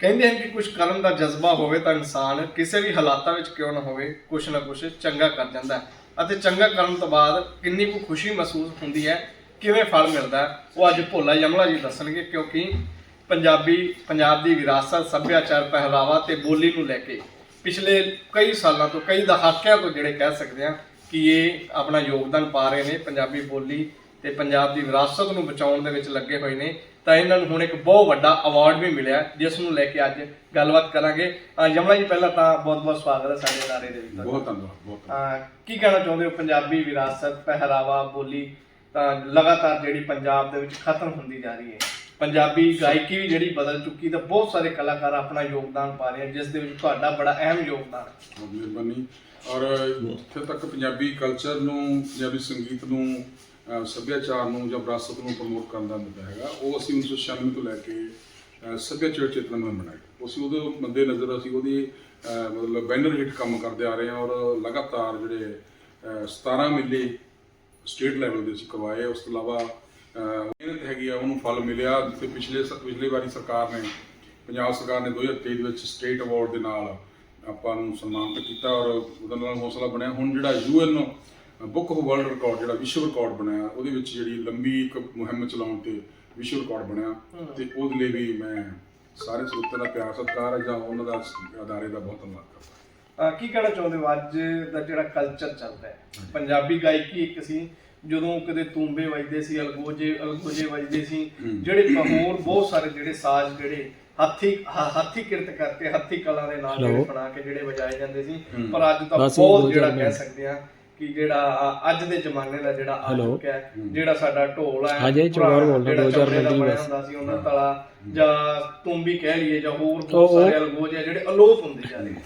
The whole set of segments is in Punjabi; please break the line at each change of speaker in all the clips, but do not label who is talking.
ਕਹਿੰਦੇ ਹਨ ਕਿ ਕੁਝ ਕਰਨ ਦਾ ਜਜ਼ਬਾ ਹੋਵੇ ਤਾਂ ਇਨਸਾਨ ਕਿਸੇ ਵੀ ਹਾਲਾਤਾਂ ਵਿੱਚ ਕਿਉਂ ਨਾ ਹੋਵੇ ਕੁਝ ਨਾ ਕੁਝ ਚੰਗਾ ਕਰ ਜਾਂਦਾ ਹੈ। ਅਤੇ ਚੰਗਾ ਕਰਨ ਤੋਂ ਬਾਅਦ ਕਿੰਨੀ ਕੁ ਖੁਸ਼ੀ ਮਹਿਸੂਸ ਹੁੰਦੀ ਹੈ, ਕਿਵੇਂ ਫਲ ਮਿਲਦਾ ਉਹ ਅੱਜ ਭੋਲਾ ਯਮਲਾ ਜੀ ਦੱਸਣਗੇ, ਕਿਉਂਕਿ ਪੰਜਾਬੀ, ਪੰਜਾਬ ਦੀ ਵਿਰਾਸਤ, ਸੱਭਿਆਚਾਰ, ਪਹਿਰਾਵਾ ਤੇ ਬੋਲੀ ਨੂੰ ਲੈ ਕੇ ਪਿਛਲੇ ਕਈ ਸਾਲਾਂ ਤੋਂ, ਕਈ ਦਹਾਕਿਆਂ ਤੋਂ ਜਿਹੜੇ ਕਹਿ ਸਕਦੇ ਆ ਕਿ ਇਹ ਆਪਣਾ ਯੋਗਦਾਨ ਪਾ ਰਹੇ ਨੇ ਪੰਜਾਬੀ ਬੋਲੀ ਤੇ ਪੰਜਾਬ ਦੀ ਵਿਰਾਸਤ ਨੂੰ ਬਚਾਉਣ ਦੇ ਵਿੱਚ ਲੱਗੇ ਹੋਏ ਨੇ। ਤਾਂ ਇਹਨਾਂ ਨੂੰ ਹੁਣ ਇੱਕ ਬਹੁਤ ਵੱਡਾ ਅਵਾਰਡ ਵੀ ਮਿਲਿਆ ਜਿਸ ਨੂੰ ਲੈ ਕੇ ਅੱਜ ਗੱਲਬਾਤ ਕਰਾਂਗੇ। ਯਮਲਾ ਜੀ ਪਹਿਲਾਂ ਤਾਂ ਬਹੁਤ ਬਹੁਤ ਸਵਾਗਤ ਹੈ ਸਾਡੇ ਅਦਾਰੇ ਦੇ ਵਿੱਚ।
ਬਹੁਤ ਧੰਨਵਾਦ ਬਹੁਤ
ਕੀ ਕਹਿਣਾ ਚਾਹੁੰਦੇ ਹੋ? ਪੰਜਾਬੀ ਵਿਰਾਸਤ ਪਹਿਰਾਵਾ ਬੋਲੀ ਤਾਂ ਲਗਾਤਾਰ ਜਿਹੜੀ ਪੰਜਾਬ ਦੇ ਵਿੱਚ ਖਤਮ ਹੁੰਦੀ ਜਾ ਰਹੀ ਹੈ। ਪੰਜਾਬੀ ਗਾਇਕੀ ਵੀ ਜਿਹੜੀ ਬਦਲ ਚੁੱਕੀ ਤਾਂ ਬਹੁਤ ਸਾਰੇ ਕਲਾਕਾਰ ਆਪਣਾ ਯੋਗਦਾਨ ਪਾ ਰਹੇ ਹਨ ਜਿਸ ਦੇ ਵਿੱਚ ਤੁਹਾਡਾ ਬੜਾ ਅਹਿਮ ਯੋਗਦਾਨ ਹੈ।
ਮਿਹਰਬਾਨੀ। ਔਰ ਜਿੱਥੇ ਤੱਕ ਪੰਜਾਬੀ ਕਲਚਰ ਨੂੰ ਪੰਜਾਬੀ ਸੰਗੀਤ ਨੂੰ ਸੱਭਿਆਚਾਰ ਨੂੰ ਜਾਂ ਵਿਰਾਸਤ ਨੂੰ ਪ੍ਰਮੋਟ ਕਰਨ ਦਾ ਮੁੱਦਾ ਹੈਗਾ। ਉਹ ਅਸੀਂ 1996 ਤੋਂ ਲੈ ਕੇ ਸੱਭਿਆਚਾਰ ਚੇਤਨਾ ਮੁਹਿੰਮ ਬਣਾਈ ਅਸੀਂ ਉਹਦੇ ਮੱਦੇ ਨਜ਼ਰ ਅਸੀਂ ਉਹਦੀ ਮਤਲਬ ਬੈਨਰ ਹੇਠ ਕੰਮ ਕਰਦੇ ਆ ਰਹੇ ਹਾਂ ਔਰ ਲਗਾਤਾਰ ਜਿਹੜੇ ਅਹ, 17 ਮੇਲੇ ਸਟੇਟ ਲੈਵਲ ਦੇ ਅਸੀਂ ਕਰਵਾਏ। ਉਸ ਤੋਂ ਇਲਾਵਾ ਮਿਹਨਤ ਹੈਗੀ ਆ ਉਹਨੂੰ ਫਲ ਮਿਲਿਆ ਜਿੱਥੇ ਪਿਛਲੇ ਸ- ਪਿਛਲੀ ਵਾਰੀ ਸਰਕਾਰ ਨੇ ਪੰਜਾਬ ਸਰਕਾਰ ਨੇ 2023 ਦੇ ਵਿੱਚ ਸਟੇਟ ਅਵਾਰਡ ਦੇ ਨਾਲ ਆਪਾਂ ਨੂੰ ਸਨਮਾਨਿਤ ਕੀਤਾ ਔਰ ਉਹਦੇ ਨਾਲ ਹੌਸਲਾ ਬਣਿਆ। ਹੁਣ ਜਿਹੜਾ UN book of world record ਜਿਹੜਾ ਵਿਸ਼ਵ ਰਿਕਾਰਡ ਬਣਿਆ ਉਹਦੇ ਵਿੱਚ ਜਿਹੜੀ ਲੰਬੀ ਇੱਕ ਮੁਹਿੰਮ ਚਲਾਉਣ ਤੇ ਵਿਸ਼ਵ ਰਿਕਾਰਡ ਬਣਿਆ। ਤੇ ਉਹਦੇ ਲਈ ਵੀ ਮੈਂ ਸਾਰੇ ਸਰੋਤਿਆਂ ਦਾ ਪਿਆਰ ਸਤਿਕਾਰ ਹੈ ਜਾਂ ਉਹਨਾਂ ਦਾ ਅਦਾਰੇ ਦਾ ਬਹੁਤ ਧੰਨਵਾਦ ਕਰਦਾ।
ਕੀ ਕਹਿਣਾ ਚਾਹੁੰਦੇ ਹੋ? ਅੱਜ ਦਾ ਜਿਹੜਾ ਕਲਚਰ ਚੱਲਦਾ ਹੈ। ਪੰਜਾਬੀ ਗਾਇਕੀ ਇੱਕ ਸੀ ਜਦੋਂ ਕਦੇ ਤੂੰਬੇ ਵੱਜਦੇ ਸੀ ਅਲਗੋਜੇ ਅਲਗੋਜੇ ਵੱਜਦੇ ਸੀ। ਜਿਹੜੇ ਹੋਰ ਬਹੁਤ ਸਾਰੇ ਜਿਹੜੇ ਸਾਜ਼ ਜਿਹੜੇ ਹੱਥੀ ਹੱਥੀ ਕਿਰਤ ਕਰਕੇ ਹੱਥੀ ਕਲਾ ਦੇ ਨਾਲ ਜਿਹੜੇ ਬਣਾ ਕੇ ਜਿਹੜੇ ਵਜਾਏ ਜਾਂਦੇ ਸੀ। ਪਰ ਅੱਜ ਤਾਂ ਬਹੁਤ ਜਿਹੜਾ ਕਹਿ। ਸਕਦੇ ਆ ਕਿ ਜਿਹੜਾ ਅੱਜ ਦੇ ਜ਼ਮਾਨੇ ਦਾ ਜਿਹੜਾ ਆ। ਚੁੱਕਿਆ ਹੈ ਜਿਹੜਾ ਸਾਡਾ ਢੋਲ ਹੈ
ਹਾਂਜੀ, ਚੌਰ
ਪੁਰਾਣਾ
ਬੋਲਦਾ,
ਜਿਹੜਾ
ਦੋ ਚਾਰ
ਚਮੜੇ ਦਾ
ਹੀ
ਬਣਿਆ। ਹੁੰਦਾ ਸੀ ਉਹਨਾਂ ਤਲਾ ਜਾਂ ਤੁੰਬੀ ਕਹਿ ਲਈਏ ਜਾਂ ਹੋਰ ਬਹੁਤ
ਉਹ-
ਸਾਰੇ ਅਲਗੋਜੇ ਆ ਜਿਹੜੇ ਅਲੋਪ ਹੁੰਦੇ ਜਾ ਰਹੇ ਨੇ।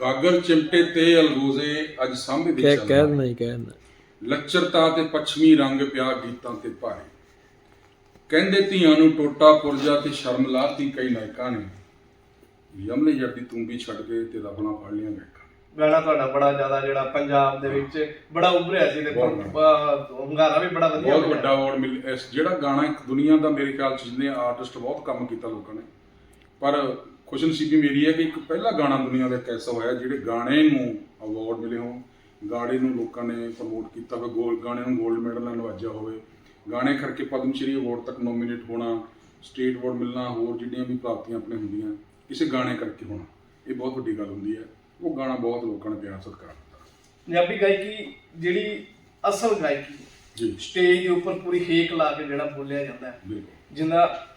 ਗਾਗਰ ਚਿਮਟੇ ਤੇ ਅਲਗੋਜ਼ੇ ਅੱਜ ਸਾਹਮਣੇ ਦੇ
ਕਹਿ ਕਹਿ
ਰਹੇ।
ਨਹੀਂ ਕਹਿਣਾ
ਲੱਚਰਤਾ ਤੇ ਪੱਛਮੀ ਰੰਗ ਪਿਆ ਗੀਤਾਂ ਤੇ ਭਾਰੇ। ਕਹਿੰਦੇ ਧੀਆਂ ਨੂੰ ਟੋਟਾ ਪੁਰਜਾ ਤੇ ਸ਼ਰਮ ਲਾਤੀ ਕਈ ਨਾਇਕਾਂ ਨੇ। ਯਮਲੇ ਜੱਟ ਦੀ ਤੂੰਬੀ ਛੱਡ ਕੇ ਤੇ ਰਬਣਾ ਫੜ ਲੀਆਂ ਗਾਇਕਾਂ
ਗਾਣਾ ਤੁਹਾਡਾ ਬੜਾ ਜ਼ਿਆਦਾ ਜਿਹੜਾ ਪੰਜਾਬ ਦੇ ਵਿੱਚ ਬੜਾ ਉੱਭਰਿਆ ਸੀ ਤੇ ਹੰਗਾਰਾ ਵੀ ਬੜਾ ਵਧੀਆ
ਬਹੁਤ। ਵੱਡਾ ਅਵਾਰਡ ਮਿਲ ਇਸ ਜਿਹੜਾ ਗਾਣਾ ਇੱਕ ਦੁਨੀਆ ਦਾ ਮੇਰੇ ਖਿਆਲ ਚ ਜਿੰਨੇ ਆਰਟਿਸਟ ਬਹੁਤ ਕੰਮ ਕੀਤਾ ਲੋਕਾਂ ਨੇ। ਪਰ ਖੁਸ਼ਨਸੀਬੀ ਮੇਰੀ ਹੈ ਕਿ ਇੱਕ ਪਹਿਲਾ ਗਾਣਾ ਦੁਨੀਆ ਦਾ ਇੱਕ ਐਸਾ ਹੋਇਆ ਜਿਹੜੇ ਗਾਣੇ ਨੂੰ ਅਵਾਰਡ ਮਿਲੇ ਹੋਣ ਗਾਣੇ ਨੂੰ ਲੋਕਾਂ ਨੇ ਪ੍ਰਮੋਟ ਕੀਤਾ ਹੋਵੇ ਗੋਲਡ ਗਾਣੇ ਨੂੰ 골ਡ ਮੈਡਲ ਨਾਲ ਨਵਾਜਿਆ ਹੋਵੇ ਗਾਣੇ ਕਰਕੇ ਪਦਮ ਸ਼੍ਰੀ ਅਵਾਰਡ ਤੱਕ ਨੋਮੀਨੇਟ ਹੋਣਾ ਸਟੇਟ ਅਵਾਰਡ ਮਿਲਣਾ ਹੋਰ ਜਿਹੜੀਆਂ ਵੀ ਪ੍ਰਾਪਤੀਆਂ ਆਪਣੇ ਹੁੰਦੀਆਂ ਕਿਸੇ ਗਾਣੇ ਕਰਕੇ ਹੋਣਾ ਇਹ ਬਹੁਤ ਵੱਡੀ ਗੱਲ ਹੁੰਦੀ ਹੈ। ਉਹ ਗਾਣਾ ਬਹੁਤ ਲੋਕਾਂ ਨੇ ਪਿਆਰ ਸਤਿਕਾਰ ਦਿੱਤਾ।
ਪੰਜਾਬੀ ਗਾਇਕੀ ਜਿਹੜੀ ਅਸਲ ਗਾਇਕੀ
ਜੀ।
ਸਟੇਜ ਦੇ ਉੱਪਰ ਪੂਰੀ ਹੇਕ ਲਾ ਕੇ ਜਿਹੜਾ ਬੋਲਿਆ ਜਾਂਦਾ ਹੈ।
ਬਿਲਕੁਲ।
ਜਿੰਦਾ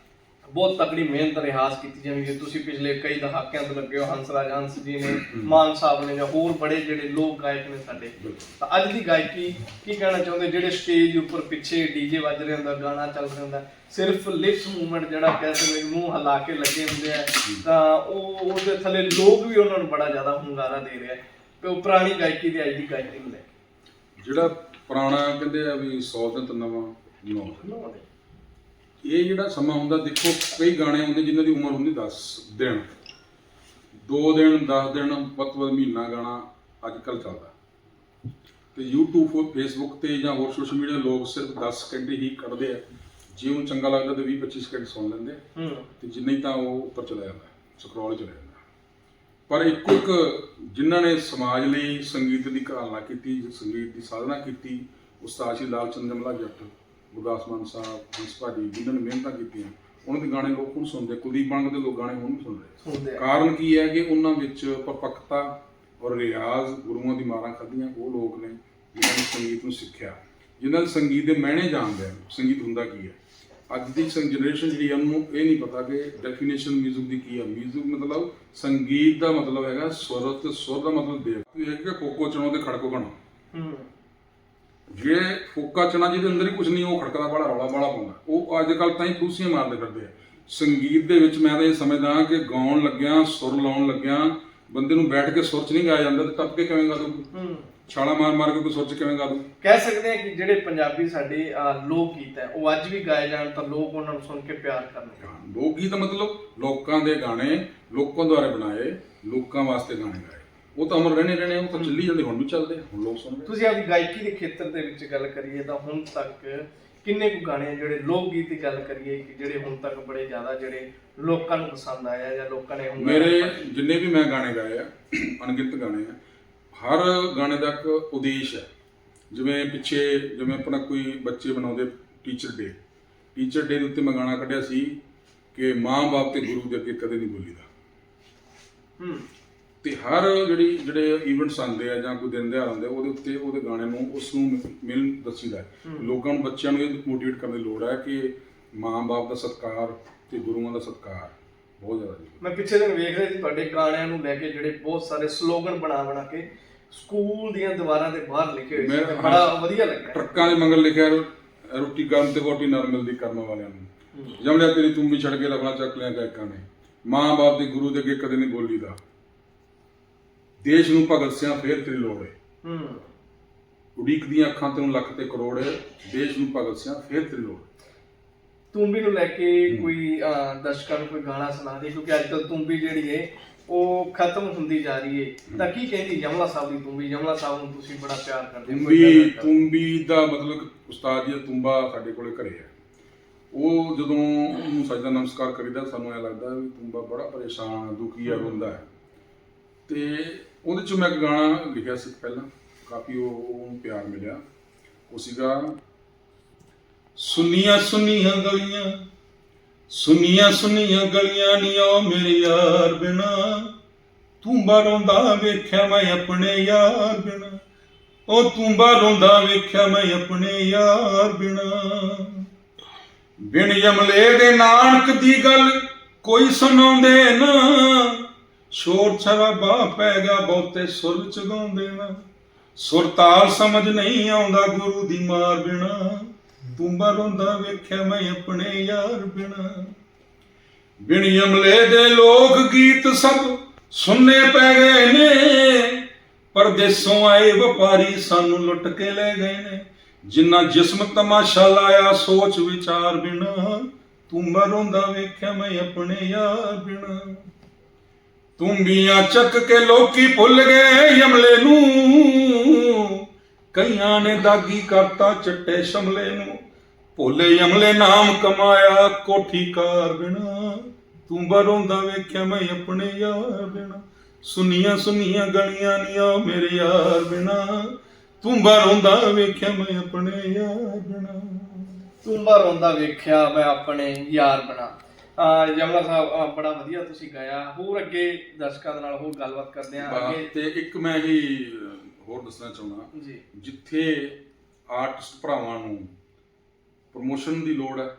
ਬਹੁਤ ਤਕੜੀ ਮਿਹਨਤ ਰਿਆਜ਼ ਕੀਤੀ ਜਿਵੇਂ ਕਿ ਤੁਸੀਂ ਪਿਛਲੇ ਕਈ ਦਹਾਕਿਆਂ ਤੋਂ ਲੱਗੇ ਹੋ ਹੰਸਰਾਜ ਹੰਸ ਜੀ ਨੇ ਮਾਨ ਸਾਹਿਬ ਨੇ ਜਾਂ ਹੋਰ ਬੜੇ ਜਿਹੜੇ ਲੋਕ ਗਾਇਕ ਨੇ ਸਾਡੇ ਤਾਂ ਅੱਜ ਦੀ ਗਾਇਕੀ ਕੀ ਕਹਿਣਾ ਚਾਹੁੰਦੇ? ਜਿਹੜੇ ਸਟੇਜ ਉੱਪਰ ਪਿੱਛੇ ਡੀਜੇ ਵੱਜ ਰਿਹਾ ਹੁੰਦਾ ਗਾਣਾ ਚੱਲ ਰਿਹਾ ਹੁੰਦਾ ਸਿਰਫ ਲਿਪਸ ਮੂਵਮੈਂਟ ਜਿਹੜਾ ਕਹਿੰਦੇ ਨੇ ਮੂੰਹ ਹਿਲਾ ਕੇ ਲੱਗੇ ਹੁੰਦੇ ਆ ਤਾਂ ਉਹ ਉਹਦੇ ਥੱਲੇ ਲੋਕ ਵੀ ਉਹਨਾਂ ਨੂੰ ਬੜਾ ਜ਼ਿਆਦਾ ਹੁੰਗਾਰਾ ਦੇ ਰਿਹਾ ਤੇ ਉਹ ਪੁਰਾਣੀ ਗਾਇਕੀ ਦੀ ਅੱਜ ਦੀ ਗਾਇਕੀ ਨੂੰ ਲੈ
ਜਿਹੜਾ ਪੁਰਾਣਾ ਕਹਿੰਦੇ ਆ ਵੀ 100 ਦਿਨ ਤੋਂ ਨਵਾਂ ਨੌ। ਇਹ ਜਿਹੜਾ ਸਮਾਂ ਹੁੰਦਾ ਦੇਖੋ ਕਈ ਗਾਣੇ ਹੁੰਦੇ ਜਿਨ੍ਹਾਂ ਦੀ ਉਮਰ ਹੁੰਦੀ 10 ਦਿਨ। 2 ਦਿਨ 10 ਦਿਨ ਵੱਧ ਤੋਂ ਵੱਧ ਮਹੀਨਾ ਗਾਣਾ ਅੱਜ ਕੱਲ ਚੱਲਦਾ। ਤੇ YouTube Facebook ਤੇ ਜਾਂ ਹੋਰ ਸੋਸ਼ਲ ਮੀਡੀਆ ਲੋਕ ਸਿਰਫ 10 ਸਕਿੰਟ ਹੀ ਕੱਢਦੇ ਆ। ਜੇ ਉਹਨੂੰ ਚੰਗਾ ਲੱਗਦਾ ਤੇ 20 25 ਸਕਿੰਟ ਸੁਣ ਲੈਂਦੇ ਆ।
ਹੂੰ।
ਤੇ ਜਿੰਨਾ ਹੀ ਤਾਂ ਉਹ ਉੱਪਰ ਚਲਾ ਜਾਂਦਾ ਸਕਰੋਲ ਚਲਾ ਜਾਂਦਾ। ਪਰ ਇੱਕੋ ਇੱਕ ਜਿਨ੍ਹਾਂ ਨੇ ਸਮਾਜ ਲਈ ਸੰਗੀਤ ਦੀ ਘਾਲਣਾ ਕੀਤੀ ਸੰਗੀਤ ਦੀ ਸਾਧਨਾ ਕੀਤੀ ਉਸਤਾਦ ਸ਼੍ਰੀ ਲਾਲ ਚੰਦ ਜਮਲਾ ਜੱਟ ਗੁਰਦਾਸ ਮਾਨ ਸਾਹਿਬ ਹੰਸ ਭਾਜੀ ਜਿਨ੍ਹਾਂ ਨੇ ਮਿਹਨਤਾਂ ਕੀਤੀਆਂ ਉਹਨਾਂ ਦੇ ਗਾਣੇ ਲੋਕ ਹੁਣ ਸੁਣਦੇ ਕੁਲਦੀਪ ਬਾਣਗ ਦੇ ਲੋਕ ਗਾਣੇ ਹੁਣ ਵੀ ਸੁਣ ਰਹੇ
ਸੁਣਦੇ ਆ
ਕਾਰਨ ਕੀ ਹੈ ਕਿ ਉਹਨਾਂ ਵਿੱਚ ਪਰਪੱਕਤਾ ਔਰ ਰਿਆਜ਼ ਗੁਰੂਆਂ ਦੀ ਮਾਰਾਂ ਖਾਧੀਆਂ ਉਹ ਲੋਕ ਨੇ ਜਿਨ੍ਹਾਂ ਨੇ ਸੰਗੀਤ ਨੂੰ ਸਿੱਖਿਆ ਜਿਨ੍ਹਾਂ ਨੇ ਸੰਗੀਤ ਦੇ ਮਹਿਣੇ ਜਾਣਦੇ ਆ ਸੰਗੀਤ ਹੁੰਦਾ ਕੀ ਹੈ ਅੱਜ ਦੀ ਜਨਰੇਸ਼ਨ ਜਿਹੜੀ ਆ ਉਹਨੂੰ ਇਹ ਨਹੀਂ ਪਤਾ ਕਿ ਡੈਫੀਨੇਸ਼ਨ 뮤직 ਦੀ ਕੀ ਹੈ 뮤직 ਮਤਲਬ ਸੰਗੀਤ ਦਾ ਮਤਲਬ ਹੈਗਾ ਸੁਰ ਤੇ ਸੁਰ ਦਾ ਮਤਲਬ ਦੇਵ ਇਹ ਹੈ ਕਿ ਕੋਕੋ ਚਣੋ ਤੇ ਖੜਕੋ ਗਣਾ
ਹੂੰ
ਜੇ ਫੋਕਾ ਚਣਾ ਜਿਹਦੇ ਅੰਦਰ ਹੀ ਕੁਝ ਨਹੀਂ ਉਹ ਖੜਕਦਾ ਵਾਲਾ ਰੌਲਾ ਵਾਲਾ ਪਾਉਂਦਾ। ਉਹ ਅੱਜ ਕੱਲ ਤਾਂ ਹੀ ਖੂਸੀਆਂ ਮਾਰਦੇ ਫਿਰਦੇ ਆ। ਸੰਗੀਤ ਦੇ ਵਿੱਚ ਮੈਂ ਤਾਂ ਇਹ ਸਮਝਦਾ ਕਿ ਗਾਉਣ ਲੱਗਿਆਂ ਸੁਰ ਲਾਉਣ ਲੱਗਿਆਂ ਬੰਦੇ ਨੂੰ ਬੈਠ ਕੇ ਸੁਰ ਚ ਨਹੀਂ ਗਾਇਆ ਜਾਂਦਾ ਤੇ ਟੱਪ ਕੇ ਕਿਵੇਂ ਗਾ ਦੂ
ਹੂੰ।
ਛਾਲਾ ਮਾਰ ਮਾਰ ਕੇ ਕੋਈ ਸੁਰ ਚ ਕਿਵੇਂ ਗਾ ਦੂ
ਕਹਿ ਸਕਦੇ ਆ ਕਿ ਜਿਹੜੇ ਪੰਜਾਬੀ ਸਾਡੇ ਲੋਕ ਗੀਤ ਹੈ ਉਹ ਅੱਜ ਵੀ ਗਾਏ ਜਾਣ ਤਾਂ ਲੋਕ ਉਹਨਾਂ ਨੂੰ ਸੁਣ ਕੇ ਪਿਆਰ ਕਰਨਗੇ
ਲੋਕ ਗੀਤ ਮਤਲਬ ਲੋਕਾਂ ਦੇ ਗਾਣੇ ਲੋਕਾਂ ਦੁਆਰਾ ਬਣਾਏ ਲੋਕਾਂ ਵਾਸਤੇ ਗਾਣੇ ਗਾਏ। ਉਹ ਤਾਂ ਅਮਰ ਰਹਿਣੇ ਰਹਿਣੇ ਉਹ ਤਾਂ ਚੱਲੀ ਜਾਂਦੇ ਹੁਣ ਵੀ ਚੱਲਦੇ ਹੁਣ ਲੋਕ ਸੁਣਦੇ
ਤੁਸੀਂ ਆਪਦੀ ਗਾਇਕੀ ਦੇ ਖੇਤਰ ਦੇ ਵਿੱਚ ਗੱਲ ਕਰੀਏ ਤਾਂ ਹੁਣ ਤੱਕ ਕਿੰਨੇ ਕੁ ਗਾਣੇ ਆ ਜਿਹੜੇ ਲੋਕ ਗੀਤ ਦੀ ਗੱਲ ਕਰੀਏ ਕਿ ਜਿਹੜੇ ਹੁਣ ਤੱਕ ਬੜੇ ਜ਼ਿਆਦਾ ਜਿਹੜੇ ਲੋਕਾਂ ਨੂੰ ਪਸੰਦ ਆਇਆ ਜਾਂ ਲੋਕਾਂ ਨੇ ਹੁਣ
ਮੇਰੇ ਜਿੰਨੇ ਵੀ ਮੈਂ ਗਾਣੇ ਗਾਏ ਆ ਅਣਗਿਣਤ ਗਾਣੇ ਆ ਹਰ ਗਾਣੇ ਦਾ ਇੱਕ ਉਦੇਸ਼ ਹੈ। ਜਿਵੇਂ ਪਿੱਛੇ ਜਿਵੇਂ ਆਪਣਾ ਕੋਈ ਬੱਚੇ ਬਣਾਉਂਦੇ ਟੀਚਰ ਡੇ ਟੀਚਰ ਡੇ ਦੇ ਉੱਤੇ ਮੈਂ ਗਾਣਾ ਕੱਢਿਆ ਸੀ ਕਿ ਮਾਂ-ਬਾਪ ਤੇ ਗੁਰੂ ਦੇ ਅੱਗੇ ਕਦੇ ਨਹੀਂ ਬੋਲੀਦਾ।
ਹੂੰ।
ਤੇ ਹਰ ਜਿਹੜੀ ਜਿਹੜੇ ਇਵੈਂਟਸ ਆਉਂਦੇ ਆ ਜਾਂ ਕੋਈ ਦਿਨ ਦਿਹਾੜ ਆਉਂਦੇ ਉਹਦੇ ਉੱਤੇ ਉਹਦੇ ਗਾਣੇ ਨੂੰ ਉਸ ਨੂੰ ਮਿਲ ਦੱਸੀਦਾ। ਲੋਕਾਂ ਨੂੰ ਬੱਚਿਆਂ ਨੂੰ ਇਹ ਮੋਟੀਵੇਟ ਕਰਨ ਦੀ ਲੋੜ ਹੈ ਕਿ ਮਾਂ-ਬਾਪ ਦਾ ਸਤਿਕਾਰ ਤੇ ਗੁਰੂਆਂ ਦਾ ਸਤਿਕਾਰ ਬਹੁਤ ਜ਼ਿਆਦਾ ਜੀ
ਮੈਂ ਪਿੱਛੇ ਦਿਨ ਵੇਖ ਰਿਹਾ ਸੀ ਤੁਹਾਡੇ ਗਾਣਿਆਂ ਨੂੰ ਲੈ ਕੇ ਜਿਹੜੇ ਬਹੁਤ ਸਾਰੇ ਸਲੋਗਨ ਬਣਾ ਬਣਾ ਕੇ ਸਕੂਲ ਦੀਆਂ ਦੀਵਾਰਾਂ ਤੇ ਬਾਹਰ ਲਿਖੇ ਹੋਏ ਸੀ ਬੜਾ ਵਧੀਆ ਲੱਗਾ।
ਟਰੱਕਾਂ ਦੇ ਮੰਗਲ ਲਿਖਿਆ ਰੋਟੀ ਗਰਮ ਤੇ ਰੋਟੀ ਨਰਮ ਮਿਲਦੀ ਕਰਨ ਵਾਲਿਆਂ ਨੂੰ। ਜਮਲਿਆ ਤੇਰੀ ਤੂੰ ਵੀ ਛੱਡ ਕੇ ਲਗਣਾ ਚੱਕ ਲਿਆ ਗਾਇਕਾਂ ਨੇ। ਮਾਂ-ਬਾਪ ਦੇ ਗੁਰੂ ਦੇ ਅੱਗੇ ਕਦੇ ਨਹੀਂ ਬੋਲੀਦਾ। ਦੇਸ਼ ਨੂੰ ਭਗਤ ਸਿਆਂ ਫੇਰ ਤੇਰੀ ਲੋੜ ਹੈ
ਹੂੰ।
ਉਡੀਕ ਦੀਆਂ ਅੱਖਾਂ ਤੈਨੂੰ ਲੱਖ ਤੇ ਕਰੋੜ ਹੈ ਦੇਸ਼ ਨੂੰ ਭਗਤ ਸਿਆਂ ਫੇਰ ਤੇਰੀ ਲੋੜ।
ਤੁੰਬੀ ਨੂੰ ਲੈ ਕੇ ਕੋਈ ਅਹ, ਦਰਸ਼ਕਾਂ ਨੂੰ ਕੋਈ ਗਾਣਾ ਸੁਣਾ ਦੇ ਕਿਉਂਕਿ ਅੱਜ ਕੱਲ ਤੁੰਬੀ ਜਿਹੜੀ ਹੈ ਉਹ ਖਤਮ ਹੁੰਦੀ ਜਾ ਰਹੀ ਹੈ। ਤਾਂ ਕੀ ਕਹਿੰਦੀ ਯਮਲਾ ਸਾਹਿਬ ਦੀ ਤੁੰਬੀ ਯਮਲਾ ਸਾਹਿਬ ਨੂੰ ਤੁਸੀਂ ਬੜਾ ਪਿਆਰ ਕਰਦੇ ਹੋ। ਕੋਈ
ਤੁੰਬੀ
ਗੱਲ
ਤੁੰਬੀ ਦਾ ਮਤਲਬ ਕਿ ਉਸਤਾਦ ਜੀ ਦਾ ਤੁੰਬਾ ਸਾਡੇ ਕੋਲੇ ਘਰੇ ਹੈ। ਉਹ ਜਦੋਂ ਉਹਨੂੰ ਸਜਦਾ ਨਮਸਕਾਰ ਕਰੀਦਾ ਸਾਨੂੰ ਐ ਲੱਗਦਾ ਵੀ ਤੁੰਬਾ ਬੜਾ ਪਰੇਸ਼ਾਨ ਦੁਖੀ ਹੈ। ਬੰਦਾ ਹੈ। ਤੇ ਉਹਦੇ ਚ ਮੈਂ ਇੱਕ ਗਾਣਾ ਲਿਖਿਆ ਸੀ ਪਹਿਲਾਂ, ਕਾਫੀ ਉਹ ਉਹਨੂੰ ਪਿਆਰ ਮਿਲਿਆ। ਉਹ ਸੀਗਾ, ਸੁਨੀਆਂ ਸੁਨੀਆਂ ਗਲੀਆਂ, ਸੁਨੀਆਂ ਸੁਨੀਆਂ ਗਲੀਆਂ ਨੀ ਓ ਮੇਰੇ ਯਾਰ ਬਿਨਾ। ਤੁੰਬਾ ਰੋਂਦਾ ਵੇਖਿਆ ਮੈਂ ਆਪਣੇ ਯਾਰ ਬਿਨਾ। ਉਹ ਤੁੰਬਾ ਰੋਂਦਾ ਵੇਖਿਆ ਮੈਂ ਆਪਣੇ ਯਾਰ ਬਿਨਾ। ਬਿਨ ਯਮਲੇ ਦੇ ਨਾਨਕ ਦੀ ਗੱਲ ਕੋਈ ਸੁਣਾਉਂਦੇ ਨਾ। ਸ਼ੋਰ ਛਰਾਬਾ ਪੈ ਗਿਆ ਬਹੁਤੇ ਸੁਰ ਵਿੱਚ ਗਾਉਂਦੇ ਨਾ। ਸੁਰ ਸਮਝ ਨਹੀਂ ਆਉਂਦਾ ਗੁਰੂ ਦੀ ਮਾਰ ਬਿਨਾ। ਤੁੰਬਾ ਰੋਂਦਾ ਵੇਖਿਆ ਮੈਂ ਆਪਣੇ ਯਾਰ ਬਿਨਾ। ਬਿਨ ਯਮਲੇ ਦੇ ਲੋਕ ਗੀਤ ਸਭ ਸੁਣਨੇ ਪੈ ਗਏ ਨੇ। ਪਰਦੇਸੋਂ ਆਏ ਵਪਾਰੀ ਸਾਨੂੰ ਲੁੱਟ ਕੇ ਲੈ ਗਏ ਨੇ। ਜਿੰਨਾ ਜਿਸਮ ਤਮਾਸ਼ਾ ਲਾਇਆ ਸੋਚ ਵਿਚਾਰ ਬਿਨਾ। ਤੂੰ ਮਰੋਂਦਾ ਵੇਖਿਆ ਮੈਂ ਆਪਣੇ ਯਾਰ ਬਿਨਾ। ਤੁੰਬੀਆਂ ਚੱਕ ਕੇ ਲੋਕੀ ਭੁੱਲ ਗਏ ਯਮਲੇ ਨੂੰ। ਕਈਆਂ ਨੇ ਦਾਗੀ ਕਰਤਾ ਚਿੱਟੇ ਸ਼ਮਲੇ ਨੂੰ। ਭੋਲੇ ਯਮਲੇ ਨਾਮ ਕਮਾਇਆ ਕੋਠੀ ਕਾਰ ਬਿਨਾ। ਤੂੰ ਬਰੋਂਦਾ ਵੇਖਿਆ ਮੈਂ ਆਪਣੇ ਯਾਰ ਬਿਨਾ। ਸੁਨੀਆਂ ਸੁਨੀਆਂ ਗਲੀਆਂ ਨੀਆਂ ਮੇਰੇ ਯਾਰ ਬਿਨਾ। ਤੂੰ ਬਰੋਂਦਾ ਵੇਖਿਆ ਮੈਂ ਆਪਣੇ ਯਾਰ ਬਿਨਾ।
ਤੁੰਬਾ ਰੋਂਦਾ ਵੇਖਿਆ ਮੈਂ ਆਪਣੇ ਯਾਰ ਬਣਾ ਆ ਯਮਲਾ ਸਾਹਿਬ ਅਹ, ਬੜਾ ਵਧੀਆ ਤੁਸੀਂ ਗਾਇਆ। ਹੋਰ ਅੱਗੇ ਦਰਸ਼ਕਾਂ ਦੇ ਨਾਲ ਹੋਰ ਗੱਲਬਾਤ ਕਰਦੇ ਆ ਅੱਗੇ
ਤੇ ਇੱਕ ਮੈਂ ਹੀ ਹੋਰ ਦੱਸਣਾ ਚਾਹੁੰਦਾ।
ਜੀ।
ਜਿੱਥੇ ਆਰਟਿਸਟ ਭਰਾਵਾਂ ਨੂੰ ਪ੍ਰਮੋਸ਼ਨ ਦੀ ਲੋੜ ਹੈ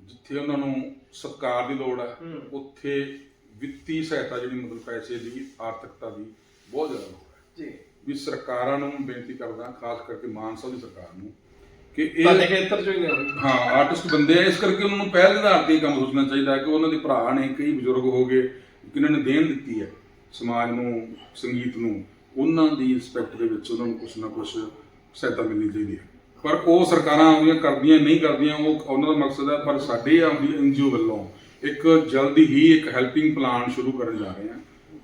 ਜਿੱਥੇ ਉਹਨਾਂ ਨੂੰ ਸਤਿਕਾਰ ਦੀ ਲੋੜ ਹੈ
ਹੂੰ।
ਉੱਥੇ ਵਿੱਤੀ ਸਹਾਇਤਾ ਜਿਹੜੀ ਮਤਲਬ ਪੈਸੇ ਦੀ ਆਰਥਿਕਤਾ ਦੀ ਬਹੁਤ ਜ਼ਿਆਦਾ ਲੋੜ ਹੈ।
ਜੀ।
ਵੀ ਸਰਕਾਰਾਂ ਨੂੰ ਬੇਨਤੀ ਕਰਦਾ ਖਾਸ ਕਰਕੇ ਮਾਨ ਸਾਹਿਬ ਦੀ ਸਰਕਾਰ ਨੂੰ ਕਿ
ਤੁਹਾਡੇ
ਇਹ
ਖੇਤਰ ਚੋਂ ਹੀ ਨੇ ਉਹ।
ਹਾਂ ਆਰਟਿਸਟ ਬੰਦੇ ਆ ਇਸ ਕਰਕੇ ਉਹਨਾਂ ਨੂੰ ਪਹਿਲ ਦੇ ਆਧਾਰ ਤੇ ਕੰਮ ਸੋਚਣਾ ਚਾਹੀਦਾ ਹੈ ਕਿ ਉਹਨਾਂ ਦੇ ਭਰਾ ਨੇ ਕਈ ਬਜ਼ੁਰਗ ਹੋ ਗਏ ਕਿਨਾਂ ਨੇ ਦੇਣ ਦਿੱਤੀ ਹੈ ਸਮਾਜ ਨੂੰ ਸੰਗੀਤ ਨੂੰ ਉਹਨਾਂ ਦੀ ਰਿਸਪੈਕਟ ਦੇ ਵਿੱਚ ਉਹਨਾਂ ਨੂੰ ਕੁਝ ਨਾ ਕੁਝ ਸਹਾਇਤਾ ਮਿਲਣੀ ਚਾਹੀਦੀ ਹੈ ਪਰ ਉਹ ਸਰਕਾਰਾਂ ਆਉਂਦੀਆਂ ਕਰਦੀਆਂ ਨਹੀਂ ਕਰਦੀਆਂ ਉਹ ਉਹਨਾਂ ਦਾ ਮਕਸਦ ਹੈ ਪਰ ਸਾਡੇ ਆਉਂਦੀ ਐਨਜੀਓ ਵੱਲੋਂ ਇੱਕ ਜਲਦੀ ਹੀ ਇੱਕ ਹੈਲਪਿੰਗ ਪਲਾਨ ਸ਼ੁਰੂ ਕਰਨ ਜਾ ਰਹੇ ਹਾਂ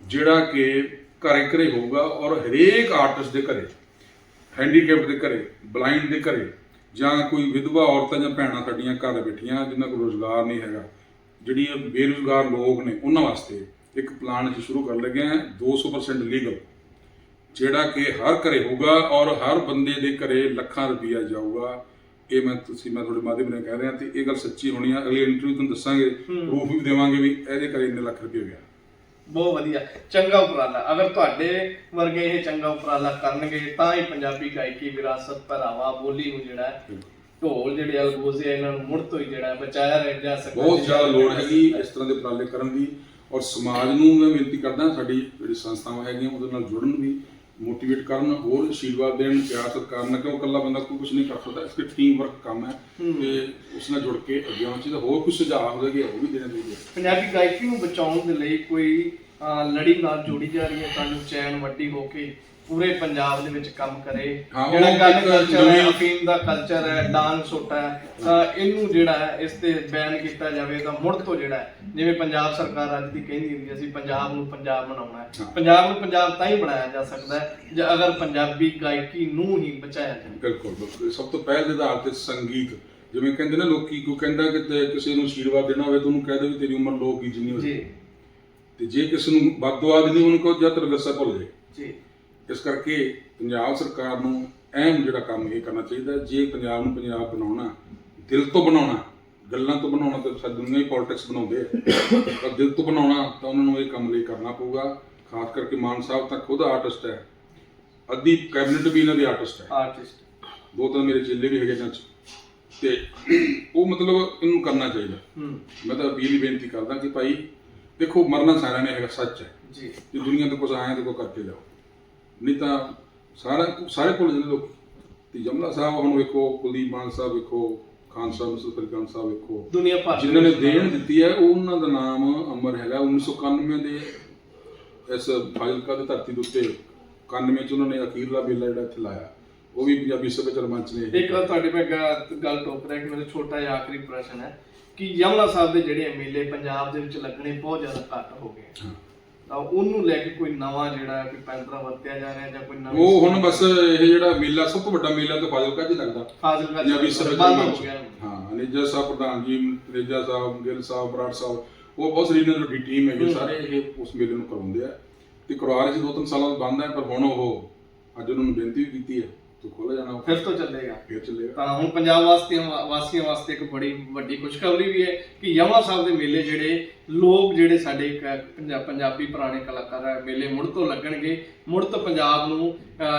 ਜਿਹੜਾ ਕਿ ਘਰੇ ਘਰੇ ਹੋਊਗਾ ਔਰ ਹਰੇਕ ਆਰਟਿਸਟ ਦੇ ਘਰੇ ਹੈਂਡੀਕੈਪ ਦੇ ਘਰੇ ਬਲਾਈਂਡ ਦੇ ਘਰੇ ਜਾਂ ਕੋਈ ਵਿਧਵਾ ਔਰਤਾਂ ਜਾਂ ਭੈਣਾਂ ਸਾਡੀਆਂ ਘਰ ਬੈਠੀਆਂ ਜਿਨ੍ਹਾਂ ਕੋਲ ਰੋਜ਼ਗਾਰ ਨਹੀਂ ਹੈਗਾ ਜਿਹੜੀ ਇਹ ਬੇਰੁਜ਼ਗਾਰ ਲੋਕ ਨੇ ਉਹਨਾਂ ਵਾਸਤੇ ਇੱਕ ਪਲਾਨ ਅਸੀਂ ਸ਼ੁਰੂ ਕਰਨ ਲੱਗੇ ਹਾਂ 200% ਲੀਗਲ ਜਿਹੜਾ ਕਿ ਹਰ ਘਰੇ ਹੋਊਗਾ ਔਰ ਹਰ ਬੰਦੇ ਦੇ ਘਰੇ ਲੱਖਾਂ ਰੁਪਈਆ ਜਾਊਗਾ। ਇਹ ਮੈਂ ਤੁਸੀਂ ਮੈਂ ਤੁਹਾਡੇ ਮਾਧਿਅਮ ਨਾਲ ਕਹਿ ਰਿਹਾ ਤੇ ਇਹ ਗੱਲ ਸੱਚੀ ਹੋਣੀ ਆ ਅਗਲੀ ਇੰਟਰਵਿਊ ਤੁਹਾਨੂੰ ਦੱਸਾਂਗੇ ਪ੍ਰੂਫ ਵੀ ਦੇਵਾਂਗੇ ਵੀ ਇਹਦੇ ਘਰੇ ਇੰਨੇ ਲੱਖ ਰੁਪਏ ਗਿਆ।
ਬਹੁਤ ਵਧੀਆ ਚੰਗਾ ਉਪਰਾਲਾ। ਅਗਰ ਤੁਹਾਡੇ ਵਰਗੇ ਇਹ ਚੰਗਾ ਉਪਰਾਲਾ ਕਰਨਗੇ ਤਾਂ ਹੀ ਪੰਜਾਬੀ ਗਾਇਕੀ ਵਿਰਾਸਤ ਪਹਿਰਾਵਾ ਬੋਲੀ ਨੂੰ ਜਿਹੜਾ ਹੈ, ਢੋਲ ਜਿਹੜੇ ਅਲਗੋਜ਼ੇ ਇਹਨਾਂ ਨੂੰ ਮੁੜ ਤੋਂ ਹੀ ਜਿਹੜਾ ਹੈ ਬਚਾਇਆ ਰਹਿ ਜਾ ਸਕਦਾ
ਬਹੁਤ ਜ਼ਿਆਦਾ ਲੋੜ ਹੈਗੀ ਇਸ ਤਰ੍ਹਾਂ ਦੇ ਉਪਰਾਲੇ ਕਰਨ ਦੀ ਔਰ ਸਮਾਜ ਨੂੰ ਮੈਂ ਬੇਨਤੀ ਕਰਦਾ ਸਾਡੀ ਜਿਹੜੀ ਸੰਸਥਾਵਾਂ ਹੈਗੀਆਂ ਉਹਦੇ ਨਾਲ ਜੁੜਨ ਵੀ ਮੋਟੀਵੇਟ ਕਰਨ ਹੋਰ ਆਸ਼ੀਰਵਾਦ ਦੇਣ ਪਿਆਰ ਸਤਿਕਾਰ ਨਾਲ ਕਿਉਂ ਇਕੱਲਾ ਬੰਦਾ ਕੋਈ ਕੁਝ ਨਹੀਂ ਕਰ ਸਕਦਾ? ਇਸ ਤੇ ਟੀਮ ਵਰਕ ਕੰਮ ਹੈ ਤੇ ਉਸ ਨਾਲ ਜੁੜ ਕੇ ਅੱਗੇ ਆਉਣਾ ਚਾਹੀਦਾ ਹੋਰ ਕੁਝ ਸੁਝਾਅ ਹੋਵੇਗੇ ਉਹ ਵੀ ਦੇਣੇ ਚਾਹੀਦੇ
ਪੰਜਾਬੀ ਗਾਇਕੀ ਨੂੰ ਬਚਾਉਣ ਦੇ ਲਈ ਕੋਈ ਲੜੀ ਨਾਲ ਜੋੜੀ ਜਾ ਰਹੀ ਹੈ ਤਾਂ ਜੋ ਚੈਨ ਵੱਡੀ ਹੋ ਕੇ ਪੂਰੇ ਪੰਜਾਬ ਦੇ ਵਿੱਚ ਕੰਮ ਕਰੇ।
ਹਾਂ, ਉਹ
ਜਿਹੜਾ ਗਨ
ਇੱਕ
ਕਲਚਰ ਹੈ
ਨਵੀਂ-
ਅਫੀਮ ਦਾ ਕਲਚਰ ਹੈ ਡਾਂਸ ਹੋਟਾ ਹੈ ਤਾਂ ਇਹਨੂੰ ਜਿਹੜਾ ਹੈ ਇਸ ਤੇ ਬੈਨ ਕੀਤਾ ਜਾਵੇ ਤਾਂ ਮੁੜ ਤੋਂ ਜਿਹੜਾ ਹੈ ਜਿਵੇਂ ਪੰਜਾਬ ਸਰਕਾਰ ਅੱਜ ਦੀ ਕਹਿੰਦੀ ਹੁੰਦੀ ਹੈ, ਅਸੀਂ ਪੰਜਾਬ ਨੂੰ ਪੰਜਾਬ ਬਣਾਉਣਾ ਹੈ।
ਹਾਂ।
ਪੰਜਾਬ ਨੂੰ ਪੰਜਾਬ ਤਾਂ ਹੀ ਬਣਾਇਆ ਜਾ ਸਕਦਾ ਹੈ ਜੇ ਅਗਰ ਪੰਜਾਬੀ ਗਾਇਕੀ ਨੂੰ ਹੀ ਬਚਾਇਆ ਜਾਵੇ।
ਬਿਲਕੁਲ ਬਿਲਕੁਲ। ਸਭ ਤੋਂ ਪਹਿਲ ਦੇ ਆਧਾਰ ਤੇ ਸੰਗੀਤ। ਜਿਵੇਂ ਕਹਿੰਦੇ ਨੇ ਲੋਕੀ ਕੋਈ ਕਹਿੰਦਾ ਕਿ ਤੇ ਕਿਸੇ ਨੂੰ ਆਸ਼ੀਰਵਾਦ ਦੇਣਾ ਹੋਵੇ ਤਾਂ ਉਹਨੂੰ ਕਹਿ ਦੇ ਵੀ ਤੇਰੀ ਉਮਰ ਲੋਕ ਜਿੰਨੀ ਹੋਵੇ
ਜੀ।
ਤੇ ਜੇ ਕਿਸੇ ਨੂੰ ਬਦਦੁਆ ਦੇਣੀ ਉਹਨੂੰ ਕਹੋ ਜਾਂ ਤੇਰਾ ਵਿਰਸਾ ਭੁੱਲ ਜਾਏ।
ਜੀ।
ਇਸ ਕਰਕੇ ਪੰਜਾਬ ਸਰਕਾਰ ਨੂੰ ਅਹਿਮ ਜਿਹੜਾ ਕੰਮ ਇਹ ਕਰਨਾ ਚਾਹੀਦਾ ਜੇ ਪੰਜਾਬ ਨੂੰ ਪੰਜਾਬ ਬਣਾਉਣਾ ਦਿਲ ਤੋਂ ਬਣਾਉਣਾ ਗੱਲਾਂ ਤੋਂ ਬਣਾਉਣਾ ਤਾਂ ਸਾਰੀ ਦੁਨੀਆ ਹੀ ਪੋਲਿਟਿਕਸ ਬਣਾਉਂਦੇ ਆ। ਪਰ ਦਿਲ ਤੋਂ ਬਣਾਉਣਾ ਤਾਂ ਉਹਨਾਂ ਨੂੰ ਇਹ ਕੰਮ ਲਈ ਕਰਨਾ ਪਊਗਾ ਖਾਸ ਕਰਕੇ ਮਾਨ ਸਾਹਿਬ ਤਾਂ ਖੁਦ ਆਰਟਿਸਟ ਹੈ। ਅੱਧੀ ਕੈਬਨਿਟ ਵੀ ਇਹਨਾਂ ਦੀ ਆਰਟਿਸਟ ਹੈ।
ਆਰਟਿਸਟ
ਦੋ ਤਾਂ ਮੇਰੇ ਚੇਲੇ ਵੀ ਹੈਗੇ 'ਚ। ਤੇ ਉਹ ਮਤਲਬ ਇਹਨੂੰ ਕਰਨਾ ਚਾਹੀਦਾ। ਮੈਂ ਤਾਂ ਅਪੀਲ ਹੀ ਬੇਨਤੀ ਕਰਦਾ ਕਿ ਭਾਈ ਦੇਖੋ ਮਰਨਾ ਸਾਰਿਆਂ ਨੇ ਹੈਗਾ ਸੱਚ ਹੈ।
ਜੀ।
ਜੇ ਦੁਨੀਆ ਤੇ ਕੁਝ ਆਇਆ ਤੇ ਕੋ ਕਰਕੇ ਜਾਓ। ਨਹੀਂ ਤਾਂ ਸਾਰਾ ਸਾਰੇ ਭੁੱਲ ਜਾਂਦੇ ਲੋਕ ਤੇ ਜਮਲਾ ਸਾਹਿਬ ਹੁਣ ਵੇਖੋ ਕੁਲਦੀਪ ਮਾਨ ਸਾਹਿਬ ਵੇਖੋ ਖਾਨ ਸਾਹਿਬ ਸੁਲਤਾਨ ਸਾਹਿਬ ਵੇਖੋ
ਦੁਨੀਆ ਭਰ
ਜਿਨ੍ਹਾਂ ਨੇ ਦੇਣ ਦਿੱਤੀ ਹੈ ਉਹ ਉਹਨਾਂ ਦਾ ਨਾਮ ਅਮਰ ਹੈਗਾ। 1991 ਦੇ ਇਸ ਫਾਜ਼ਿਲਕਾ ਦੀ ਧਰਤੀ ਦੇ ਉੱਤੇ 91 ਚ ਉਹਨਾਂ ਨੇ ਅਖੀਰਲਾ ਬੇਲਾ ਜਿਹੜਾ ਇੱਥੇ ਲਾਇਆ। ਉਹ ਵੀ ਪੰਜਾਬੀ ਸੱਭਿਆਚਾਰ ਮੰਚ ਨੇ
ਇੱਕ ਤੁਹਾਡੇ ਮੈਂ ਗੱਲ ਟੋਕ ਰਿਹਾ ਕਿ ਮੇਰਾ ਛੋਟਾ ਜਿਹਾ ਆਖਰੀ ਪ੍ਰਸ਼ਨ ਹੈ ਕਿ ਯਮਲਾ ਸਾਹਿਬ ਦੇ ਜਿਹੜੇ ਐਮਐਲਏ ਪੰਜਾਬ ਦੇ ਵਿੱਚ ਲੱਗਣੇ ਬਹੁਤ ਜ਼ਿਆਦਾ ਘੱਟ ਹੋ ਗਏ। ਤਾਂ ਉਹਨੂੰ ਲੈ ਕੇ ਕੋਈ ਨਵਾਂ ਜਿਹੜਾ ਕੋਈ ਪੈਂਤਰਾ ਵਰਤਿਆ ਜਾ ਰਿਹਾ ਜਾਂ ਕੋਈ ਨਵੀਂ
ਉਹ ਹੁਣ ਬਸ ਇਹ ਜਿਹੜਾ ਮੇਲਾ ਸਭ ਤੋਂ ਵੱਡਾ ਮੇਲਾ ਤਾਂ ਫਾਜ਼ਿਲਕਾ 'ਚ ਹੀ ਲੱਗਦਾ।
ਫਾਜ਼ਿਲਕਾ ਹੋ
ਮੰਚ।
ਗਿਆ
ਹਾਂ ਅਨੇਜਾ ਸਾਹਿਬ ਪ੍ਰਧਾਨ ਜੀ ਅਨੇਜਾ ਸਾਹਿਬ ਗਿੱਲ ਸਾਹਿਬ ਬਰਾੜ ਸਾਹਿਬ ਉਹ ਬਹੁਤ ਸਾਰੀ ਇਹਨਾਂ ਦੀ ਵੱਡੀ ਟੀਮ ਹੈਗੀ। ਸਾਰੇ ਇਹ ਉਸ ਮੇਲੇ ਨੂੰ ਕਰਵਾਉਂਦੇ ਆ। ਤੇ ਕਰਵਾ ਰਹੇ ਸੀ ਦੋ ਤਿੰਨ ਸਾਲਾਂ ਤੋਂ ਬੰਦ ਹੈ ਪਰ ਹੁਣ ਉਹ ਅੱਜ ਉਹਨਾਂ ਨੂੰ ਬੇਨਤੀ ਵੀ ਕੀਤੀ ਹੈ। ਤੂੰ ਖੋਲ੍ਹ ਜਾਣਾ ਉਹ
ਫਿਰ ਤੋਂ ਚੱਲੇਗਾ।
ਫਿਰ ਚੱਲੇਗਾ।
ਤਾਂ ਹੁਣ ਪੰਜਾਬ ਵਾਸੀਆਂ ਵਾਸੀਆਂ ਵਾਸਤੇ ਇੱਕ ਬੜੀ ਵੱਡੀ ਖੁਸ਼ਖਬਰੀ ਵੀ ਹੈ ਕਿ ਯਮਲਾ ਸਾਹਿਬ ਦੇ ਮੇਲੇ ਜਿਹੜੇ ਲੋਕ ਜਿਹੜੇ ਸਾਡੇ ਪੰਜਾਬੀ ਪੁਰਾਣੇ ਕਲਾਕਾਰ ਹੈ ਮੇਲੇ ਮੁੜ ਤੋਂ ਲੱਗਣਗੇ। ਮੁੜ ਤੋਂ ਪੰਜਾਬ ਨੂੰ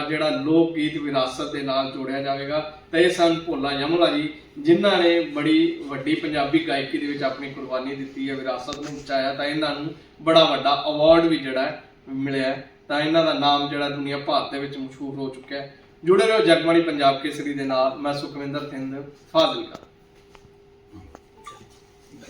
ਜਿਹੜਾ ਲੋਕ ਗੀਤ ਵਿਰਾਸਤ ਦੇ ਨਾਲ ਜੋੜਿਆ ਜਾਵੇਗਾ। ਤਾਂ ਇਹ ਸਨ ਭੋਲਾ ਯਮਲਾ ਜੀ ਜਿਨ੍ਹਾਂ ਨੇ ਬੜੀ ਵੱਡੀ ਪੰਜਾਬੀ ਗਾਇਕੀ ਦੇ ਵਿੱਚ ਆਪਣੀ ਕੁਰਬਾਨੀ ਦਿੱਤੀ ਹੈ ਵਿਰਾਸਤ ਨੂੰ ਬਚਾਇਆ ਤਾਂ ਇਹਨਾਂ ਨੂੰ ਬੜਾ ਵੱਡਾ ਅਵਾਰਡ ਵੀ ਜਿਹੜਾ ਮਿਲਿਆ। ਤਾਂ ਇਹਨਾਂ ਦਾ ਨਾਮ ਜਿਹੜਾ ਦੁਨੀਆ ਭਰ ਦੇ ਵਿੱਚ ਮਸ਼ਹੂਰ ਹੋ ਚੁੱਕਿਆ ਹੈ। ਜੁੜੇ ਰਹੋ ਜਗਬਾਣੀ ਪੰਜਾਬ ਕੇਸਰੀ ਦੇ ਨਾਲ ਮੈਂ ਸੁਖਵਿੰਦਰ ਸਿੰਘ ਫਾਜ਼ਿਲਕਾ।